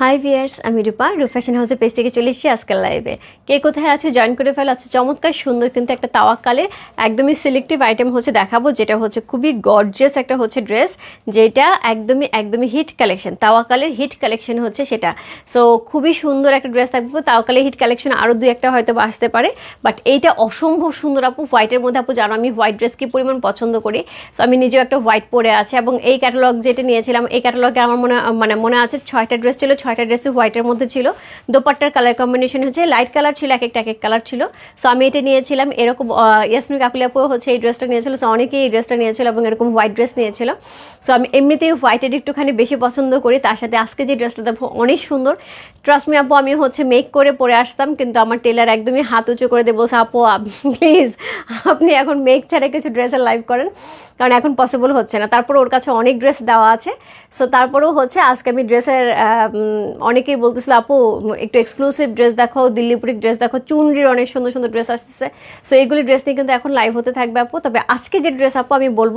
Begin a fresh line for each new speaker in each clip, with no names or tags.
High viewers আমি রূপা। রূপ fashion হাউসের পেজ থেকে চলে এসেছি আজকাল লাইভে কে কোথায় আছে জয়েন করে ফেলা? আছে চমৎকার, সুন্দর কিন্তু একটা তাওয়াক্কালের একদমই সিলেক্টিভ আইটেম হচ্ছে দেখাবো, যেটা হচ্ছে খুবই গর্জিয়াস একটা হচ্ছে ড্রেস যেটা একদমই একদমই হিট কালেকশন তাওয়াকালের হিট কালেকশন হচ্ছে সেটা। সো খুবই সুন্দর একটা ড্রেস থাকবে। তাওয়াকালের হিট কালেকশন আরও দুই একটা হয়তো আসতে পারে। বাট এইটা অসম্ভব সুন্দর আপু। হোয়াইটের মধ্যে আপু জানো আমি হোয়াইট ড্রেস কি পরিমাণ পছন্দ করি? সো আমি নিজেও একটা হোয়াইট পরে আছে এবং এই ক্যাটালগ যেটা নিয়েছিলাম, এই ক্যাটালগে আমার মনে মানে মনে আছে ছয়টা ড্রেস ছিল ছয়টা ড্রেসে হোয়াইটের মধ্যে ছিল। দোপাট্টার কালার কম্বিনেশন হচ্ছে লাইট কালার ছিল, এক একটা এক এক কালার ছিল। সো আমি এটা নিয়েছিলাম, এরকম ইয়াসমিন কাকুলিয়াপু হচ্ছে এই ড্রেসটা নিয়েছিল সো অনেকেই এই ড্রেসটা নিয়েছিল এবং এরকম হোয়াইট ড্রেস নিয়েছিল। সো আমি এমনিতেই হোয়াইটের একটুখানি বেশি পছন্দ করি, তার সাথে আজকে যে ড্রেসটা দেখো, অনেক সুন্দর। ট্রাস্টমি আপু, আমি হচ্ছে মেক করে পরে আসতাম, কিন্তু আমার টেলার একদমই হাত উঁচু করে দেবো আপু প্লিজ আপনি এখন মেক ছাড়া কিছু ড্রেসের লাইভ করেন, কারণ এখন পসিবল হচ্ছে না। তারপর ওর কাছে অনেক ড্রেস দেওয়া আছে। সো তারপরেও হচ্ছে আজকে আমি ড্রেসের অনেকেই বলতেছিল, আপু, একটু এক্সক্লুসিভ ড্রেস দেখো দিল্লিপুরি ড্রেস দেখো চুনরির অনেক সুন্দর সুন্দর ড্রেস আসতেছে। সো এইগুলি ড্রেস নিয়ে কিন্তু এখন লাইভ হতে থাকবে, আপু। তবে আজকে যে ড্রেস আপু, আমি বলব,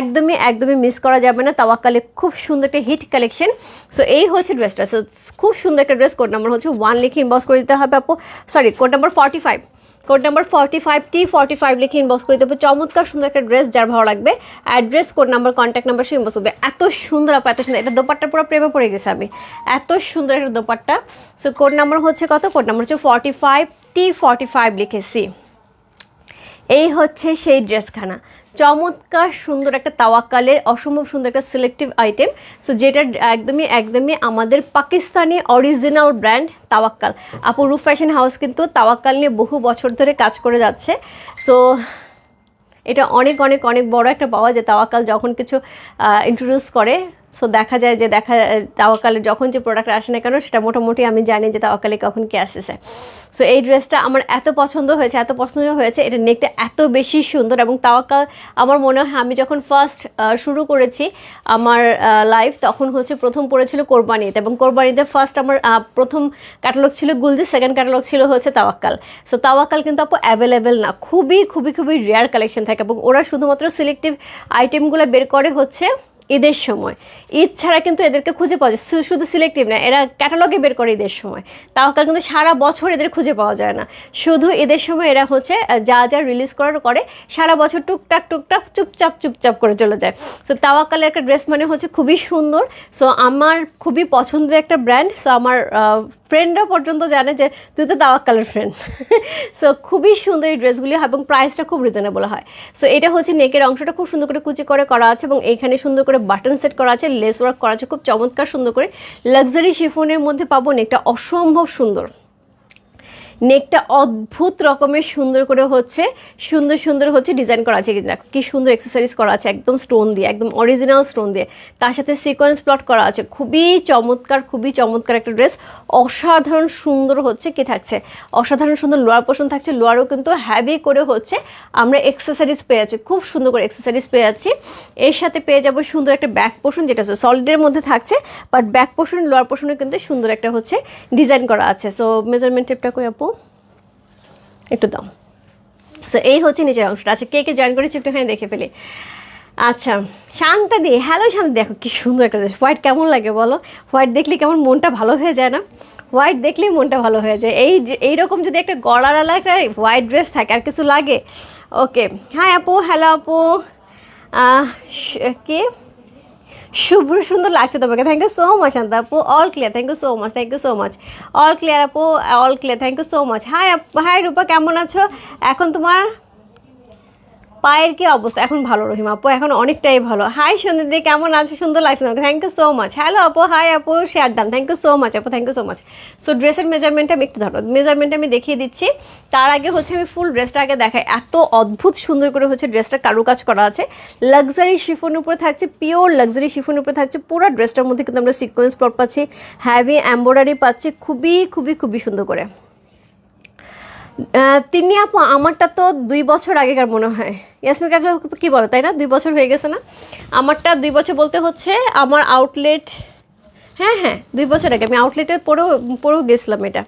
একদমই একদমই মিস করা যাবে না। তাওয়াক্কালে খুব সুন্দর একটা হিট কালেকশন সো এই হচ্ছে ড্রেসটা সো খুব সুন্দর একটা ড্রেস কোড নাম্বার হচ্ছে ওয়ান লিখে ইনবক্স করে দিতে হবে, আপু। Sorry code number forty five code number forty five T forty five লিখে ইনবক্স করে দেবো। চমৎকার সুন্দর একটা ড্রেস যার ভালো লাগবে। Address code number contact number সে ইনবক্স করবে। এত সুন্দর আপা, এত সুন্দর। এটা দোপাট্টা পুরো প্রেমে পড়ে গেছে আমি। এত সুন্দর একটা দোপাট্টা। সো কোড নাম্বার হচ্ছে কত? কোড নাম্বার হচ্ছে forty five T forty five লিখেছি এই হচ্ছে সেই ড্রেসখানা চমৎকার সুন্দর একটা তাওয়াকালের অসম্ভব সুন্দর একটা সিলেক্টিভ আইটেম সো যেটা একদমই একদমই আমাদের পাকিস্তানি অরিজিনাল ব্র্যান্ড তাওয়াক্কাল। আপু রুফ ফ্যাশন হাউস কিন্তু তাওয়াক্কাল নিয়ে বহু বছর ধরে কাজ করে যাচ্ছে। সো এটা অনেক অনেক অনেক বড় একটা পাওয়া যায় তাওয়াক্কাল যখন কিছু ইন্ট্রোডিউস করে। সো দেখা যায় যে দেখা তাওয়াকালে যখন যে প্রোডাক্ট আসে না কেন, সেটা মোটামুটি আমি জানি যে তাওয়াকালে কখন কি আসতেছে। সো এই ড্রেসটা আমার এত পছন্দ হয়েছে, এত পছন্দ হয়েছে, এটা নেকটা এত বেশি সুন্দর এবং তাওয়াকাল আমার মনে হয় আমি যখন ফার্স্ট শুরু করেছি আমার লাইফ তখন হচ্ছে প্রথম পড়েছিল কোরবানিতে এবং কোরবানিতে ফার্স্ট আমার প্রথম ক্যাটালগ ছিল গুলদি সেকেন্ড ক্যাটালগ ছিল হচ্ছে তাওয়াক্কাল। সো তাওয়াক্কাল কিন্তু আপু অ্যাভেলেবেল না, খুবই খুবই খুবই রেয়ার কালেকশন থাকে এবং ওরা শুধুমাত্র সিলেক্টিভ আইটেমগুলো বের করে হচ্ছে ঈদের সময়। ঈদ ছাড়া কিন্তু এদেরকে খুঁজে পাওয়া যায়। শুধু সিলেক্টিভ না, এরা ক্যাটালগে বের করে ঈদের সময়। তাও কিন্তু সারা বছর এদের খুঁজে পাওয়া যায় না। শুধু ঈদের সময় এরা হচ্ছে যা যা রিলিজ করার করে সারা বছর টুকটাক টুকটাক, চুপচাপ চুপচাপ করে চলে যায়। সো তাওয়াকালের একটা ড্রেস মানে হচ্ছে খুবই সুন্দর। সো আমার খুবই পছন্দের একটা ব্র্যান্ড সো আমার ফ্রেন্ডরা পর্যন্ত জানে যে তুই তো তাওয়াক্কালের ফ্রেন্ড সো খুবই সুন্দর এই ড্রেসগুলি হয় এবং প্রাইসটা খুব রিজনেবল হয়। সো এটা হচ্ছে নেকের অংশটা খুব সুন্দর করে কুচি করে করা আছে এবং এইখানে সুন্দর করে বাটন সেট করা আছে লেস ওয়ার্ক করা আছে। খুব চমৎকার সুন্দর করে লাক্সারি শিফনের মধ্যে পাবো। একটা অসম্ভব সুন্দর। নেকটা অদ্ভুত রকমের সুন্দর করে হচ্ছে, সুন্দর সুন্দর হচ্ছে ডিজাইন করা আছে। কিন্তু দেখো, কি সুন্দর এক্সেসরিজ করা আছে, একদম স্টোন দিয়ে, একদম অরিজিনাল স্টোন দিয়ে। তার সাথে সিকোয়েন্স প্লট করা আছে। খুবই চমৎকার খুবই চমৎকার একটা ড্রেস অসাধারণ সুন্দর হচ্ছে কি থাকছে? অসাধারণ সুন্দর লোয়ার পোর্শন থাকছে। লোয়ারও কিন্তু হ্যাভি করে হচ্ছে আমরা এক্সেসরিজ পেয়ে যাচ্ছি। খুব সুন্দর করে এক্সেসরিজ পেয়ে যাচ্ছি। এর সাথে পেয়ে যাব সুন্দর একটা ব্যাক পোর্শন যেটা হচ্ছে সলিডের মধ্যে থাকছে বাট ব্যাক পোর্শন লোয়ার পোর্শনে কিন্তু সুন্দর একটা হচ্ছে ডিজাইন করা আছে। সো মেজারমেন্ট টেপটা কই আপু? একটু দাও। সো এই হচ্ছে নিচের অংশটা। আচ্ছা কে কে জয়েন করেছি একটুখানি দেখে ফেলি। আচ্ছা শান্তা দি হ্যালো শান্তি দেখো কি সুন্দর একটা ড্রেস হোয়াইট কেমন লাগে বলো? হোয়াইট দেখলে কেমন মনটা ভালো হয়ে যায় না? হোয়াইট দেখলেই মনটা ভালো হয়ে যায়। এই এইরকম যদি একটা গলার একটা হোয়াইট ড্রেস থাকে, আর কিছু লাগে? ওকে হ্যাঁ আপু হ্যালো আপু। কে? শুভ্র সুন্দর লাগছে তোমাকে। Thank you so much Shanta আপু। All clear thank you so much thank you so much all clear আপু all clear thank you so much hi hi Rupa, কেমন আছো? এখন তোমার পায়ের কি অবস্থা? এখন ভালো, রহিম আপু, এখন অনেকটাই ভালো। হাই সন্ধ্যা কেমন আছে? সুন্দর লাগছে তোমাকে। Thank you so much hello আপু হাই আপু share done thank you so much আপু thank you so much so ড্রেসের মেজারমেন্টটা আমি একটু ধরো। মেজারমেন্টটা আমি দেখিয়ে দিচ্ছি। তার আগে হচ্ছে আমি ফুল ড্রেসটা আগে দেখাই। এত অদ্ভুত সুন্দর করে হচ্ছে ড্রেসটা কারুকাজ করা আছে। লাক্সারি শিফন উপরে থাকছে পিওর লাক্সারি শিফন উপরে থাকছে। পুরো ড্রেসটার মধ্যে কিন্তু আমরা সিকোয়েন্স প্লট পাচ্ছি। হ্যাভি এম্ব্রয়ডারি পাচ্ছি। খুবই খুবই খুবই সুন্দর করে। তিনি আপু, আমারটা তো দুই বছর আগেকার মনে হয়। ইয়াসমি কাকা কী বলে, তাই না? দুই বছর হয়ে গেছে না? আমারটা দুই বছর বলতে হচ্ছে, আমার আউটলেট হ্যাঁ হ্যাঁ দুই বছর আগে। আমি আউটলেটে পরেও পরেও গেছিলাম এটা।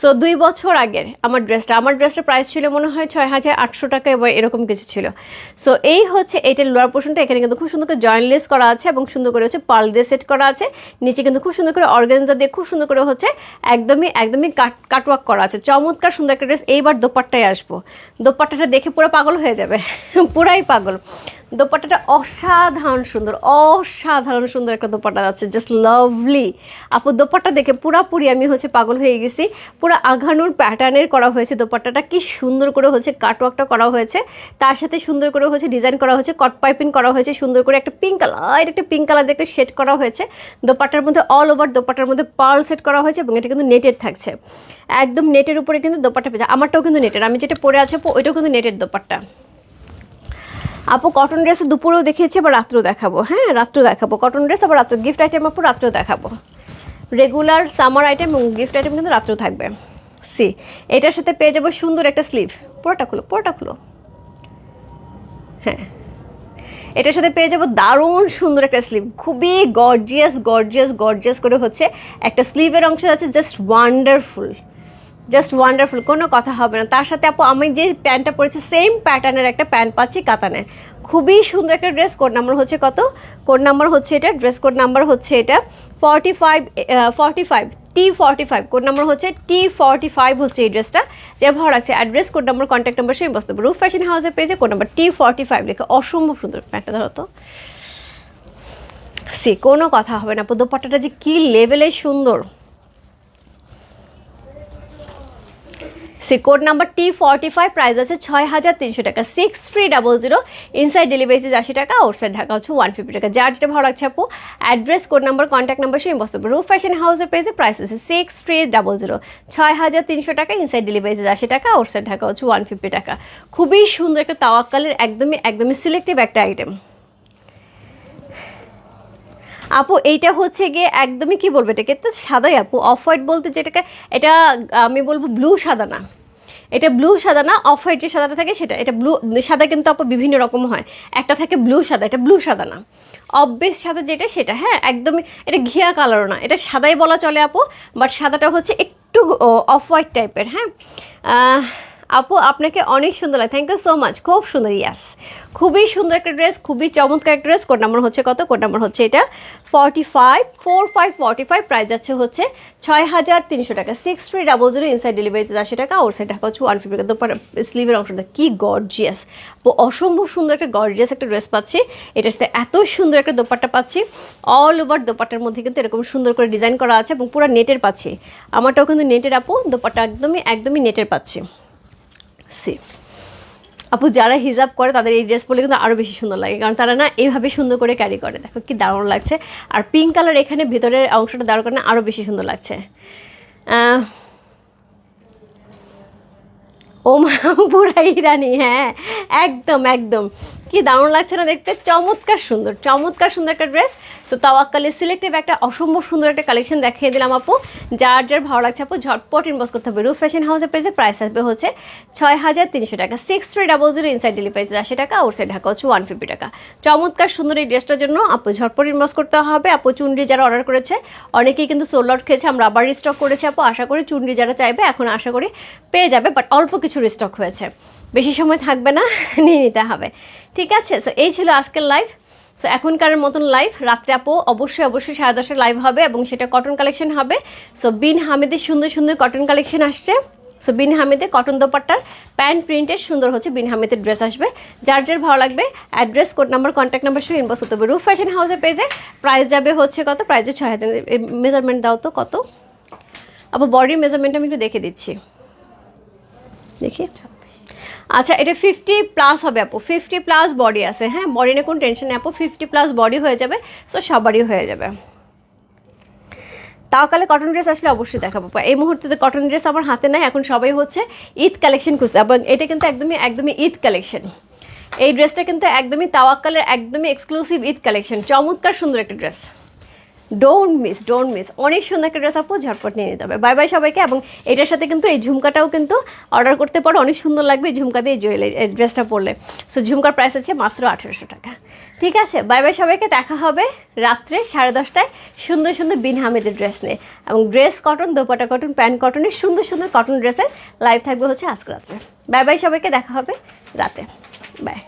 সো দুই বছর আগের আমার ড্রেসটা আমার ড্রেসটার প্রাইস ছিল মনে হয় ছয় হাজার আটশো টাকা এবার এরকম কিছু ছিল। সো এই হচ্ছে এইটার লোয়ার পোর্শনটা এখানে কিন্তু খুব সুন্দর করে জয়েন্টলেস করা আছে এবং সুন্দর করে হচ্ছে পাল দিয়ে সেট করা আছে। নিচে কিন্তু খুব সুন্দর করে অর্গানজা দিয়ে খুব সুন্দর করে হচ্ছে একদমই একদমই কাট কাটওয়ার্ক করা আছে। চমৎকার সুন্দর একটা ড্রেস এইবার দোপাট্টায় আসব। দোপাট্টাটা দেখে পুরো পাগল হয়ে যাবে। পুরাই পাগল। দোপাট্টাটা অসাধারণ সুন্দর অসাধারণ সুন্দর একটা দোপাট্টা আছে জাস্ট লাভলি আপু, দোপাট্টা দেখে পুরাপুরি আমি হচ্ছে পাগল হয়ে গেছি। পুরো আঘানুর প্যাটার্নের করা হয়েছে দোপাট্টাটা, কি সুন্দর করে হচ্ছে কাটওয়ার্কটা করা হয়েছে। তার সাথে সুন্দর করে হচ্ছে ডিজাইন করা হয়েছে কট পাইপিং করা হয়েছে, সুন্দর করে একটা পিঙ্ক কালার একটা পিঙ্ক কালার দিয়ে শেড করা হয়েছে। দোপাট্টার মধ্যে অল ওভার দোপাট্টার মধ্যে পার্ল সেট করা হয়েছে এবং এটা কিন্তু নেটেড থাকছে। একদম নেটের উপরে কিন্তু দোপাট্টা পেয়েছে, আমারটাও কিন্তু নেটের আমি যেটা পরে আছে ওইটাও কিন্তু নেটের দোপাট্টা। আপু কটন ড্রেস দুপুরেও দেখিয়েছি, আবার রাত্রেও দেখাবো। হ্যাঁ রাত্রেও দেখাবো। কটন ড্রেস আবার রাত্রে গিফট আইটেম আপু, রাত্রেও দেখাবো। রেগুলার সামার আইটেম এবং গিফট আইটেম কিন্তু রাত্রেও থাকবে। সি এটার সাথে পেয়ে যাব সুন্দর একটা স্লিভ পুরোটা খুলো পুরোটা খুলো। হ্যাঁ এটার সাথে পেয়ে যাব দারুণ সুন্দর একটা স্লিভ খুবই গর্জিয়াস গর্জিয়াস গর্জিয়াস করে হচ্ছে একটা স্লিভের অংশ আছে জাস্ট ওয়ান্ডারফুল জাস্ট ওয়ান্ডারফুল কোনো কথা হবে না। তার সাথে আপু, আমি যে প্যান্টটা পরেছি সেম প্যাটার্নের একটা প্যান্ট পাচ্ছি কাতানের খুবই সুন্দর একটা ড্রেস কোড নাম্বার হচ্ছে কত? কোড নাম্বার হচ্ছে এটা ড্রেস কোড নাম্বার হচ্ছে এটা। Forty five forty five T forty five code number হচ্ছে টি ফর্টি ফাইভ হচ্ছে এই ড্রেসটা যে ভালো লাগছে। Address code number contact number সেই বসতে। রুফ ফ্যাশন হাউসের পেজে code number T forty five লেখা। অসম্ভব সুন্দর প্যান্টটা ধরো তো? সে কোনো কথা হবে না। দোপাট্টাটা যে কী লেভেলে সুন্দর। সে code number T forty five price আছে ছয় হাজার তিনশো টাকা। Six three double zero inside delivery আশি টাকা আউটসাইড ঢাকা হচ্ছে ওয়ান ফিফটি টাকা। যার যেটা ভালো লাগছে আপু address code number contact number সেই বস্তু রুফ ফ্যাশন হাউসের পেজে প্রাইস আছে সিক্স থ্রি ডাবল জিরো ছয় হাজার তিনশো টাকা ইনসাইড ডেলিভারি আশি টাকা আউটসাইড ঢাকা হচ্ছে ওয়ান ফিফটি টাকা। খুবই সুন্দর একটা তাওয়াক্কালের, একদমই একদমই সিলেক্টিভ একটা আইটেম আপু, এইটা হচ্ছে গিয়ে একদমই কি বলব, এটাকে তো সাদাই আপু অফ হোয়াইট বলতে যেটাকে, এটা আমি বলব ব্লু সাদা না। এটা ব্লু সাদা না অফ হোয়াইট যে সাদাটা থাকে সেটা, এটা ব্লু সাদা কিন্তু আপু বিভিন্ন রকম হয়। একটা থাকে ব্লু সাদা, এটা ব্লু সাদা না। অববেস সাদা যেটা, সেটা হ্যাঁ একদমই, এটা ঘিয়া কালারও না। এটা সাদাই বলা চলে আপু বাট সাদাটা হচ্ছে একটু অফ হোয়াইট টাইপের হ্যাঁ। আপু, আপনাকে অনেক সুন্দর লাগে। থ্যাংক ইউ সো মাচ খুব সুন্দর ইয়াস খুবই সুন্দর একটা ড্রেস খুবই চমৎকার একটা ড্রেস কোড নাম্বার হচ্ছে কত? কোড নাম্বার হচ্ছে এটা। Forty five four five forty five price যাচ্ছে হচ্ছে ছয় হাজার তিনশো টাকা। Six three double zero inside delivery আশি টাকা। ওর সাইড টাকা হচ্ছে ওয়ান ফিফটি দোপার স্লিভের অংশটা কি গর্জিয়াস অসম্ভব সুন্দর একটা গর্জিয়াস একটা ড্রেস পাচ্ছি। এটার সাথে এত সুন্দর একটা দোপাট্টা পাচ্ছি। অল ওভার দোপাট্টার মধ্যে কিন্তু এরকম সুন্দর করে ডিজাইন করা আছে এবং পুরো নেটের পাচ্ছি। আমারটাও কিন্তু নেটের আপু। দোপাট্টা একদমই একদমই নেটের পাচ্ছি। সি আপু, যারা হিজাব করে, তাদের এই ড্রেস পরলে কিন্তু আরও বেশি সুন্দর লাগে। কারণ তারা না এইভাবে সুন্দর করে ক্যারি করে। দেখো কি দারুণ লাগছে। আর পিঙ্ক কালার এখানে ভেতরের অংশটা দাঁড় করে আরও বেশি সুন্দর লাগছে। ও মা পুরা ইরানি হ্যাঁ। একদম একদম। কি দারুণ লাগছে না দেখতে? চমৎকার সুন্দর চমৎকার সুন্দর একটা ড্রেস সো তাওয়াক্কালে সিলেক্টিভ একটা অসম্ভব সুন্দর একটা কালেকশন দেখিয়ে দিলাম আপু। যার যার ভালো লাগছে আপু, ঝটপট ইনবক্স করতে হবে। রুফ ফ্যাশন হাউসের পেজে প্রাইস আসবে হচ্ছে ছয় হাজার তিনশো টাকা। Six three double zero inside delivery আশি টাকা ওর সাইড ঢাকা হচ্ছে ওয়ান ফিফটি টাকা। চমৎকার সুন্দর এই ড্রেসটার জন্য আপু ঝটপট ইনবক্স করতে হবে। আপু, চুনরি যারা অর্ডার করেছে, অনেকেই কিন্তু সোল আউট খেয়েছে, আমরা আবার রিস্টক করেছি আপু। আশা করি চুনরি যারা চাইবে, এখন আশা করি পেয়ে যাবে বাট অল্প কিছু রিস্টক হয়েছে। বেশি সময় থাকবে না, নিয়ে নিতে হবে। ঠিক আছে? সো এই ছিল আজকের লাইভ সো এখনকার মতন লাইভ রাত্রে আপু, অবশ্যই অবশ্যই সাড়ে দশটার লাইভ হবে এবং সেটা কটন কালেকশন হবে। সো বিন হামিদের সুন্দর সুন্দর কটন কালেকশন আসছে। সো বিন হামিদে কটন দোপাট্টার প্যান্ট প্রিন্টের সুন্দর হচ্ছে বিন হামিদের ড্রেস আসবে। যার যার ভালো লাগবে address code number contact number সঙ্গে ইনবক্স করতে হবে। রুফ ফ্যাশন হাউসের পেজে প্রাইস যাবে হচ্ছে কত? প্রাইসে ছয় হাজার। মেজারমেন্ট দাও তো কত? আবার বডির মেজারমেন্ট আমি একটু দেখে দিচ্ছি। দেখি। আচ্ছা এটা ফিফটি প্লাস হবে আপু। ফিফটি প্লাস বডি আছে হ্যাঁ? বডি নিয়ে কোনো টেনশন নেই আপু। ফিফটি প্লাস বডি হয়ে যাবে সো সবারই হয়ে যাবে। তাও কালে কটন ড্রেস আসলে অবশ্যই দেখাবো এই মুহূর্তে তো কটন ড্রেস আমার হাতে নাই, এখন সবাই হচ্ছে ঈদ কালেকশন খুঁজছে। এবং এটা কিন্তু একদমই একদমই ঈদ কালেকশন এই ড্রেসটা কিন্তু একদমই তাওয়াক্কালের একদমই এক্সক্লুসিভ ঈদ কালেকশন চমৎকার সুন্দর একটা dress don't miss don't miss অনেক সুন্দর একটা ড্রেস আপু ঝটপট নিয়ে নিতে হবে। বাই বাই সবাইকে এবং এটার সাথে কিন্তু এই ঝুমকাটাও কিন্তু অর্ডার করতে পারো। অনেক সুন্দর লাগবে এই ঝুমকা দিয়ে জুয়েলারি ড্রেসটা পরলে। সো ঝুমকার প্রাইস আছে মাত্র আঠেরোশো টাকা। ঠিক আছে? বাই বাই সবাইকে। দেখা হবে রাত্রে সাড়ে দশটায় সুন্দর সুন্দর বিন হামিদের ড্রেস নিয়ে। এবং dress cotton dupatta cotton pant কটনের সুন্দর সুন্দর কটন ড্রেসের লাইভ থাকবে হচ্ছে আজকে রাত্রে। বাই বাই সবাইকে। দেখা হবে রাতে। বাই